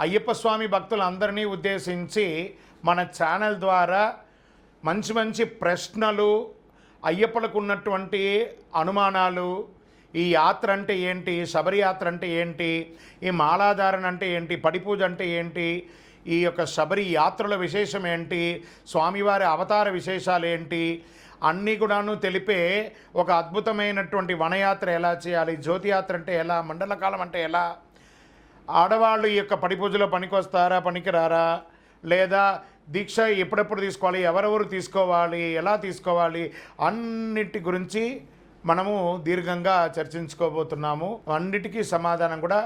అయ్యప్ప స్వామి భక్తులందరినీ ఉద్దేశించి మన ఛానల్ ద్వారా మంచి మంచి ప్రశ్నలు అయ్యప్పలకు ఉన్నటువంటి అనుమానాలు ఈ యాత్ర అంటే ఏంటి శబరి యాత్ర అంటే ఏంటి ఈ మాలాధారణ అంటే ఏంటి పడిపూజ అంటే ఏంటి ఈ యొక్క శబరి యాత్రల విశేషం ఏంటి స్వామివారి అవతార విశేషాలు ఏంటి అన్నీ కూడాను తెలిపే ఒక అద్భుతమైనటువంటి వనయాత్ర ఎలా చేయాలి జ్యోతియాత్ర అంటే ఎలా మండలకాలం అంటే ఎలా ఆడవాళ్ళు ఈ యొక్క పడిపూజలో పనికొస్తారా పనికిరారా? లేదా దీక్ష ఎప్పుడెప్పుడు తీసుకోవాలి ఎవరెవరు తీసుకోవాలి ఎలా తీసుకోవాలి అన్నిటి గురించి మనము దీర్ఘంగా చర్చించుకోబోతున్నాము. అన్నిటికీ సమాధానం కూడా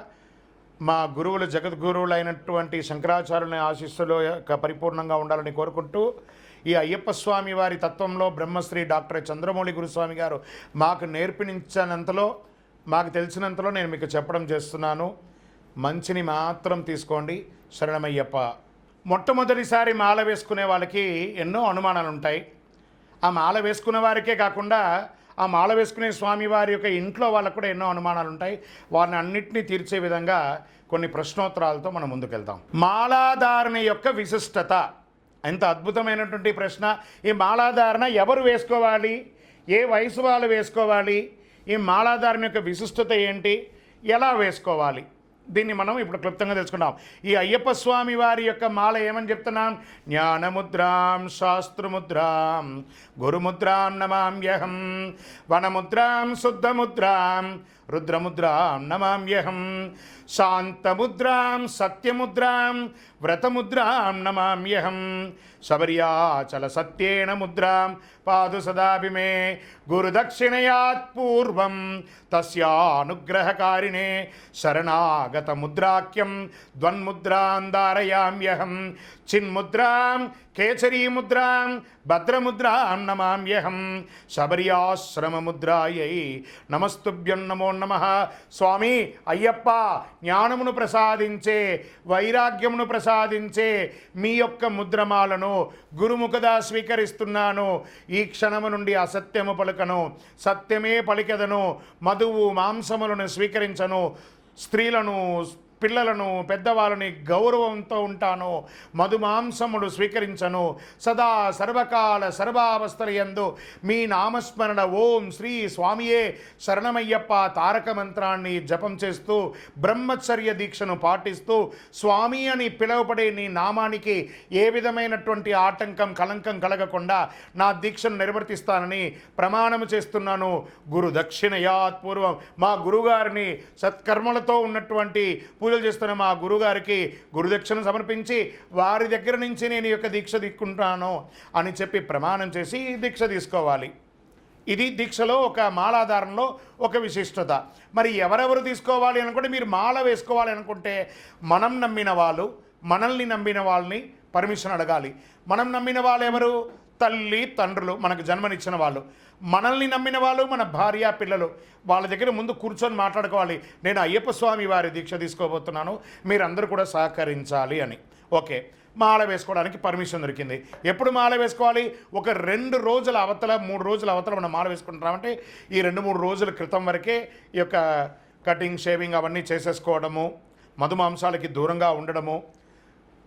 మా గురువులు జగద్గురువులైనటువంటి శంకరాచార్యుని ఆశీస్సులో యొక్క పరిపూర్ణంగా ఉండాలని కోరుకుంటూ ఈ అయ్యప్ప స్వామి వారి తత్వంలో బ్రహ్మశ్రీ డాక్టర్ చంద్రమౌళి గురుస్వామి గారు మాకు నేర్పించినంతలో మాకు తెలిసినంతలో నేను మీకు చెప్పడం చేస్తున్నాను. మంచిని మాత్రం తీసుకోండి. శరణమయ్యప్ప. మొట్టమొదటిసారి మాల వేసుకునే వాళ్ళకి ఎన్నో అనుమానాలు ఉంటాయి ఆ మాల వేసుకున్న వారికే కాకుండా ఆ మాల వేసుకునే స్వామి వారి యొక్క ఇంట్లో వాళ్ళకు కూడా ఎన్నో అనుమానాలు ఉంటాయి వారిని అన్నింటినీ తీర్చే విధంగా కొన్ని ప్రశ్నోత్తరాలతో మనం ముందుకెళ్తాం మాలాధారణ యొక్క విశిష్టత. ఎంత అద్భుతమైనటువంటి ప్రశ్న. ఈ మాలాధారణ ఎవరు వేసుకోవాలి? ఏ వయసు వాళ్ళు వేసుకోవాలి? ఈ మాలాధారణ యొక్క విశిష్టత ఏంటి? ఎలా వేసుకోవాలి? దీన్ని మనం ఇప్పుడు క్లుప్తంగా తెలుసుకుందాం. ఈ అయ్యప్ప స్వామి వారి యొక్క మాల ఏమని చెప్తున్నాం? జ్ఞానముద్రాం శాస్త్రముద్రాం గురుముద్రాం నమామ్యహం వనముద్రాం శుద్ధముద్రాం రుద్రముద్రాం నమామ్యహం శాంతముద్రాం సత్యముద్రాం వ్రతముద్రాం నమామ్యహం శబర్యాచల సత్యేన ముద్రాం పాదు సదాభిమే గురుదక్షిణయాత్ పూర్వం తస్యానుగ్రహకారిణే శరణాగత ముద్రాఖ్యం ద్వన్ముద్రాం దారయామ్యహం చిన్ముద్రాం కేసరీముద్రాం భద్రముద్రాం నమామ్యహం శబర్యాశ్రమముద్రాయై నమస్తుభ్యం నమో నమ. స్వామి అయ్యప్ప జ్ఞానమును ప్రసాదించే వైరాగ్యమును ప్రసాదించే మీ యొక్క ముద్రమాలను గురుముఖదా స్వీకరిస్తున్నాను. ఈ క్షణము నుండి అసత్యము పలుకను సత్యమే పలికెదను మధువు మాంసములను స్వీకరించను స్త్రీలను పిల్లలను పెద్దవాళ్ళని గౌరవంతో ఉంటాను మధుమాంసముడు స్వీకరించను. సదా సర్వకాల సర్వావస్థల యందు మీ నామస్మరణ ఓం శ్రీ స్వామియే శరణమయ్యప్ప తారక మంత్రాన్ని జపం చేస్తూ బ్రహ్మచర్య దీక్షను పాటిస్తూ స్వామి అని పిలువబడే నీ నామానికి ఏ విధమైనటువంటి ఆటంకం కలంకం కలగకుండా నా దీక్షను నిర్వర్తిస్తానని ప్రమాణము చేస్తున్నాను. గురు దక్షిణయాత్ పూర్వం మా గురుగారిని సత్కర్మలతో ఉన్నటువంటి పూజలు చేస్తున్న మా గురుగారికి గురుదక్షిణ సమర్పించి వారి దగ్గర నుంచి నేను యొక్క దీక్ష తీసుకుంటాను అని చెప్పి ప్రమాణం చేసి దీక్ష తీసుకోవాలి. ఇది దీక్షలో ఒక మాలాధారంలో ఒక విశిష్టత. మరి ఎవరెవరు తీసుకోవాలి అనుకుంటే మీరు మాల వేసుకోవాలి అనుకుంటే మనం నమ్మిన వాళ్ళు మనల్ని నమ్మిన వాళ్ళని పర్మిషన్ అడగాలి. మనం నమ్మిన వాళ్ళు ఎవరు? తల్లి తండ్రులు మనకు జన్మనిచ్చిన వాళ్ళు. మనల్ని నమ్మిన వాళ్ళు మన భార్య పిల్లలు. వాళ్ళ దగ్గర ముందు కూర్చొని మాట్లాడుకోవాలి. నేను అయ్యప్ప స్వామి వారి దీక్ష తీసుకోబోతున్నాను. మీరందరూ కూడా సహకరించాలి అని. ఓకే. మాల వేసుకోవడానికి పర్మిషన్ దొరికింది. ఎప్పుడు మాల వేసుకోవాలి? ఒక రెండు రోజుల అవతల మూడు రోజుల అవతల మనం మాల వేసుకుంటున్నామంటే ఈ రెండు మూడు రోజుల క్రితం వరకే ఈ యొక్క కటింగ్ షేవింగ్ అవన్నీ చేసేసుకోవడము మధుమాంసాలకి దూరంగా ఉండడము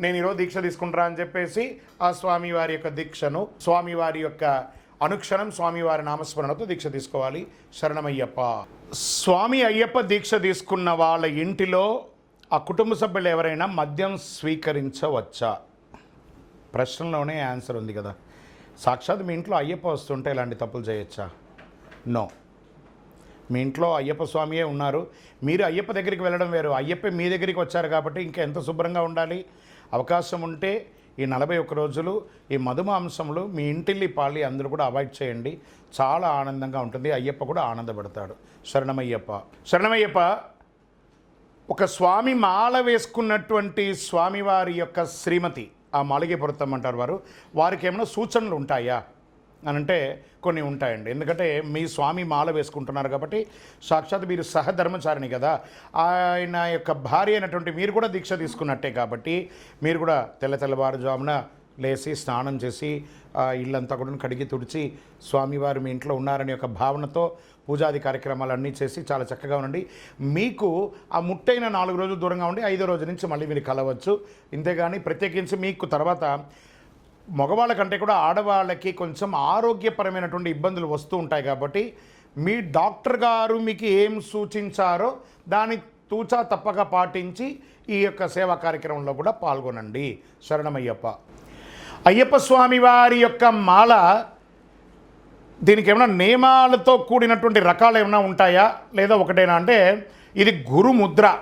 నేను ఈరోజు దీక్ష తీసుకుంటారా అని చెప్పేసి ఆ స్వామివారి యొక్క దీక్షను స్వామివారి యొక్క అనుక్షణం స్వామివారి నామస్మరణతో దీక్ష తీసుకోవాలి. శరణమయ్యప్ప. స్వామి అయ్యప్ప దీక్ష తీసుకున్న వాళ్ళ ఇంటిలో ఆ కుటుంబ సభ్యులు ఎవరైనా మద్యం స్వీకరించవచ్చా? ప్రశ్నలోనే ఆన్సర్ ఉంది కదా. సాక్షాత్ మీ ఇంట్లో అయ్యప్ప వస్తుంటే ఇలాంటి తప్పులు చేయొచ్చా? నో. మీ ఇంట్లో అయ్యప్ప స్వామియే ఉన్నారు. మీరు అయ్యప్ప దగ్గరికి వెళ్ళడం వేరు. అయ్యప్ప మీ దగ్గరికి వచ్చారు కాబట్టి ఇంకా ఎంత శుభ్రంగా ఉండాలి? అవకాశం ఉంటే ఈ నలభై ఒక్క రోజులు ఈ మధుమాంసములు మీ ఇంటిల్లి పాలి అందరూ కూడా అవాయిడ్ చేయండి. చాలా ఆనందంగా ఉంటుంది. అయ్యప్ప కూడా ఆనందపడతాడు. శరణమయ్యప్ప. శరణమయ్యప్ప ఒక స్వామి మాల వేసుకున్నటువంటి స్వామివారి యొక్క శ్రీమతి ఆ మాలిగే పొరుతం అంటారు వారు. వారికి ఏమైనా సూచనలు ఉంటాయా? అని అంటే కొన్ని ఉంటాయండి. ఎందుకంటే మీ స్వామి మాల వేసుకుంటున్నారు కాబట్టి సాక్షాత్ మీరు సహధర్మచారిణి కదా. ఆయన యొక్క భార్య అయినటువంటి మీరు కూడా దీక్ష తీసుకున్నట్టే కాబట్టి మీరు కూడా తెల్ల తెల్లవారుజామున లేచి స్నానం చేసి ఆ ఇల్లంతా కూడా కడిగి తుడిచి స్వామివారు మీ ఇంట్లో ఉన్నారనే ఒక భావనతో పూజాది కార్యక్రమాలు అన్నీ చేసి చాలా చక్కగా ఉండండి. మీకు ఆ ముట్టైన నాలుగు రోజులు దూరంగా ఉండి ఐదో రోజు నుంచి మళ్ళీ మీరు కలవచ్చు. ఇంతేగాని ప్రత్యేకించి మీకు తర్వాత మగవాళ్ళ కంటే కూడా ఆడవాళ్ళకి కొంచెం ఆరోగ్యపరమైనటువంటి ఇబ్బందులు వస్తూ ఉంటాయి కాబట్టి మీ డాక్టర్ గారు మీకు ఏం సూచించారో దాని తూచా తప్పక పాటించి ఈ యొక్క సేవా కార్యక్రమంలో కూడా పాల్గొనండి. శరణమయ్యప్ప. అయ్యప్ప స్వామి వారి యొక్క మాల దీనికి ఏమైనా నియమాలతో కూడినటువంటి రకాలు ఏమైనా ఉంటాయా? లేదా ఒకటేనా అంటే ఇది గురుముద్ర.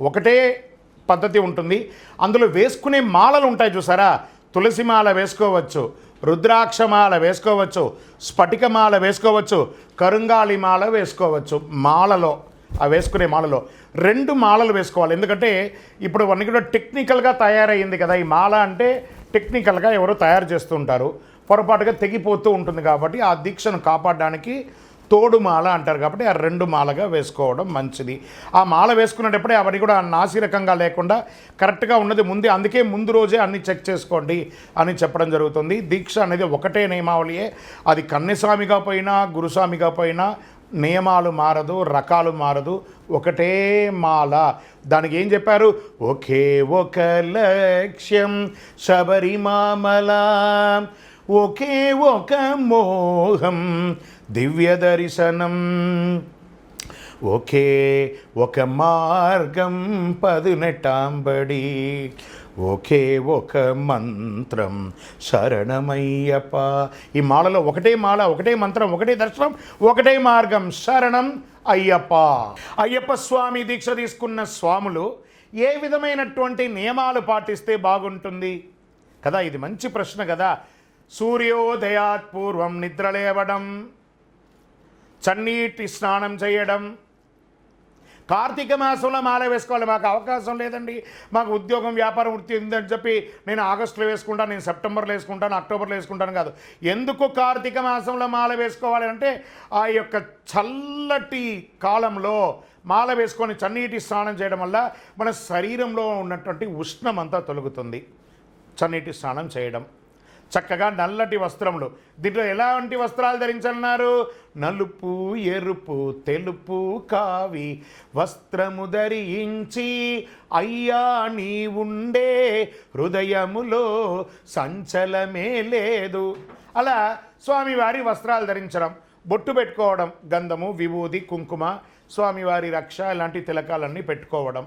ఒకటే పద్ధతి ఉంటుంది. అందులో వేసుకునే మాలలు ఉంటాయి చూసారా? తులసి మాల వేసుకోవచ్చు రుద్రాక్ష మాల వేసుకోవచ్చు స్ఫటిక మాల వేసుకోవచ్చు కరుంగాళి మాల వేసుకోవచ్చు. మాలలో ఆ వేసుకునే మాలలో రెండు మాలలు వేసుకోవాలి. ఎందుకంటే ఇప్పుడు అవన్నీ కూడా టెక్నికల్గా తయారయ్యింది కదా. ఈ మాల అంటే టెక్నికల్గా ఎవరో తయారు చేస్తుంటారు. పొరపాటుగా తెగిపోతూ ఉంటుంది కాబట్టి ఆ దీక్షను కాపాడడానికి తోడు మాల అంటారు కాబట్టి ఆ రెండు మాలగా వేసుకోవడం మంచిది. ఆ మాల వేసుకునేటప్పుడే అవన్నీ కూడా నాసిరకంగా లేకుండా కరెక్ట్గా ఉన్నది ముందే అందుకే ముందు రోజే అన్ని చెక్ చేసుకోండి అని చెప్పడం జరుగుతుంది. దీక్ష అనేది ఒకటే నియమావళియే. అది కన్నెస్వామిగా పోయినా గురుస్వామిగా పోయినా నియమాలు మారదు రకాలు మారదు. ఒకటే మాల. దానికి ఏం చెప్పారు? ఒకే ఒక లక్ష్యం శబరిమామల ఒకే ఒక మోహం దివ్య దర్శనం ఒకే ఒక మార్గం పదునెటాంబడి ఒకే ఒక మంత్రం శరణమయ్యప్ప. ఈ మాలలో ఒకటే మాల ఒకటే మంత్రం ఒకటే దర్శనం ఒకటే మార్గం శరణం అయ్యప్ప. అయ్యప్ప స్వామి దీక్ష తీసుకున్న స్వాములు ఏ విధమైనటువంటి నియమాలు పాటిస్తే బాగుంటుంది? కదా ఇది మంచి ప్రశ్న కదా. సూర్యోదయాత్ పూర్వం నిద్రలేవడం. చన్నీటి స్నానం చేయడం. కార్తీక మాసంలో మాల వేసుకోవాలి. మాకు అవకాశం లేదండి. మాకు ఉద్యోగం వ్యాపారం వృత్తి ఉందని చెప్పి నేను ఆగస్టులో వేసుకుంటాను నేను సెప్టెంబర్లో వేసుకుంటాను అక్టోబర్లో వేసుకుంటాను కాదు. ఎందుకు కార్తీక మాసంలో మాల వేసుకోవాలి అంటే ఆ యొక్క చల్లటి కాలంలో మాల వేసుకొని చన్నీటి స్నానం చేయడం వల్ల మన శరీరంలో ఉన్నటువంటి ఉష్ణం అంతా తొలగుతుంది. చన్నీటి స్నానం చేయడం. చక్కగా నల్లటి వస్త్రములు. దీంట్లో ఎలాంటి వస్త్రాలు ధరించన్నారు నలుపు ఎరుపు తెలుపు కావి. వస్త్రము ధరించి అయ్యా నీ ఉండే హృదయములో సంచలమే లేదు. అలా స్వామివారి వస్త్రాలు ధరించడం బొట్టు పెట్టుకోవడం గంధము విభూది కుంకుమ స్వామివారి రక్ష ఇలాంటి తిలకాలన్నీ పెట్టుకోవడం.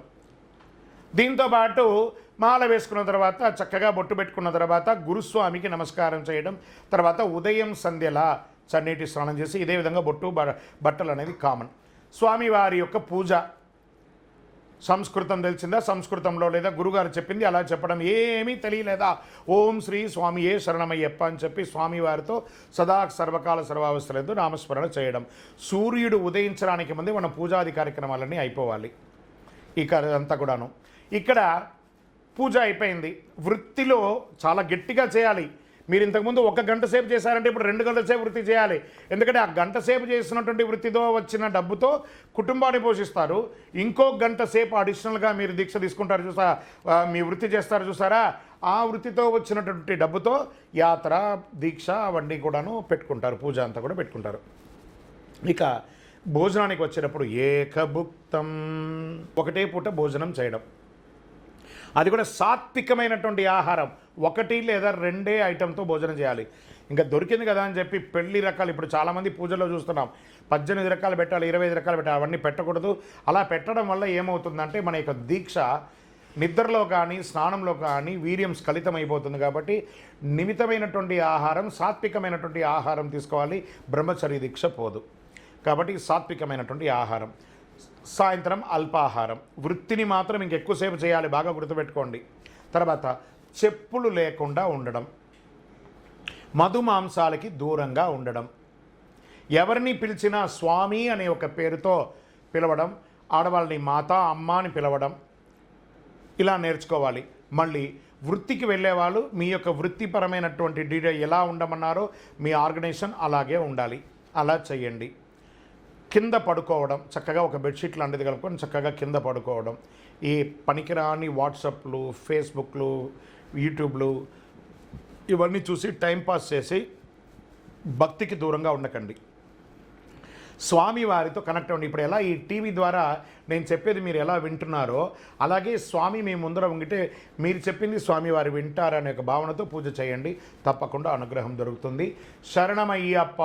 దీంతో పాటు మాల వేసుకున్న తర్వాత చక్కగా బొట్టు పెట్టుకున్న తర్వాత గురుస్వామికి నమస్కారం చేయడం తర్వాత ఉదయం సంధ్యలా చన్నీటి స్నానం చేసి ఇదే విధంగా బొట్టు బ- బట్టలు అనేది కామన్ స్వామివారి యొక్క పూజ. సంస్కృతం తెలిసిందా? సంస్కృతంలో లేదా గురుగారు చెప్పింది అలా చెప్పడం ఏమీ తెలియలేదా? ఓం శ్రీ స్వామి ఏ శరణమయ్యప్ప అని చెప్పి స్వామివారితో సదా సర్వకాల సర్వావస్థలతో నామస్మరణ చేయడం. సూర్యుడు ఉదయించడానికి ముందే మన పూజాది కార్యక్రమాలన్నీ అయిపోవాలి. ఇక అంతా కూడాను. ఇక్కడ పూజ అయిపోయింది. వృత్తిలో చాలా గట్టిగా చేయాలి. మీరు ఇంతకుముందు ఒక గంట సేపు చేశారంటే ఇప్పుడు రెండు గంటల సేపు వృత్తి చేయాలి. ఎందుకంటే ఆ గంట సేపు చేసినటువంటి వృత్తితో వచ్చిన డబ్బుతో కుటుంబాన్ని పోషిస్తారు. ఇంకో గంట సేపు అడిషనల్గా మీరు దీక్ష తీసుకుంటారు చూసా మీ వృత్తి చేస్తారు చూసారా? ఆ వృత్తితో వచ్చినటువంటి డబ్బుతో యాత్ర దీక్ష అవన్నీ కూడాను పెట్టుకుంటారు. పూజ అంతా కూడా పెట్టుకుంటారు. ఇక భోజనానికి వచ్చేటప్పుడు ఏకభుక్తం. ఒకటే పూట భోజనం చేయడం. అది కూడా సాత్వికమైనటువంటి ఆహారం. ఒకటి లేదా రెండే ఐటెంతో భోజనం చేయాలి. ఇంకా దొరికింది కదా అని చెప్పి పెళ్ళి రకాలు ఇప్పుడు చాలామంది పూజలో చూస్తున్నాం. పద్దెనిమిది రకాలు పెట్టాలి ఇరవై ఐదు రకాలు పెట్టాలి అవన్నీ పెట్టకూడదు. అలా పెట్టడం వల్ల ఏమవుతుందంటే మన యొక్క దీక్ష నిద్రలో కానీ స్నానంలో కానీ వీర్యం స్ఖలితమైపోతుంది అయిపోతుంది కాబట్టి నిమితమైనటువంటి ఆహారం సాత్వికమైనటువంటి ఆహారం తీసుకోవాలి. బ్రహ్మచర్య దీక్ష పోదు. కాబట్టి సాత్వికమైనటువంటి ఆహారం. సాయంత్రం అల్పాహారం. వృత్తిని మాత్రం ఇంకెక్కువసేపు చేయాలి బాగా గుర్తుపెట్టుకోండి. తర్వాత చెప్పులు లేకుండా ఉండడం. మధు మాంసాలకి దూరంగా ఉండడం. ఎవరిని పిలిచినా స్వామి అనే ఒక పేరుతో పిలవడం ఆడవాళ్ళని మాత అమ్మ అని పిలవడం. ఇలా నేర్చుకోవాలి. మళ్ళీ వృత్తికి వెళ్ళేవాళ్ళు మీ యొక్క వృత్తిపరమైనటువంటి డీటెయిల్ ఎలా ఉండమన్నారో మీ ఆర్గనైజేషన్ అలాగే ఉండాలి. అలా చేయండి. కింద పడుకోవడం చక్కగా ఒక బెడ్షీట్ లాంటిది కలుపుకొని చక్కగా కింద పడుకోవడం ఈ పనికిరాని వాట్సాప్లు ఫేస్బుక్లు యూట్యూబ్లు ఇవన్నీ చూసి టైంపాస్ చేసి భక్తికి దూరంగా ఉండకండి. స్వామి వారితో కనెక్ట్ అవ్వండి. ఇప్పుడు ఎలా ఈ టీవీ ద్వారా నేను చెప్పేది మీరు ఎలా వింటున్నారో అలాగే స్వామి మీ ముందర ఉంగితే మీరు చెప్పింది స్వామి వారు వింటారనే ఒక భావనతో పూజ చేయండి. తప్పకుండా అనుగ్రహం దొరుకుతుంది. శరణమయ్యప్ప!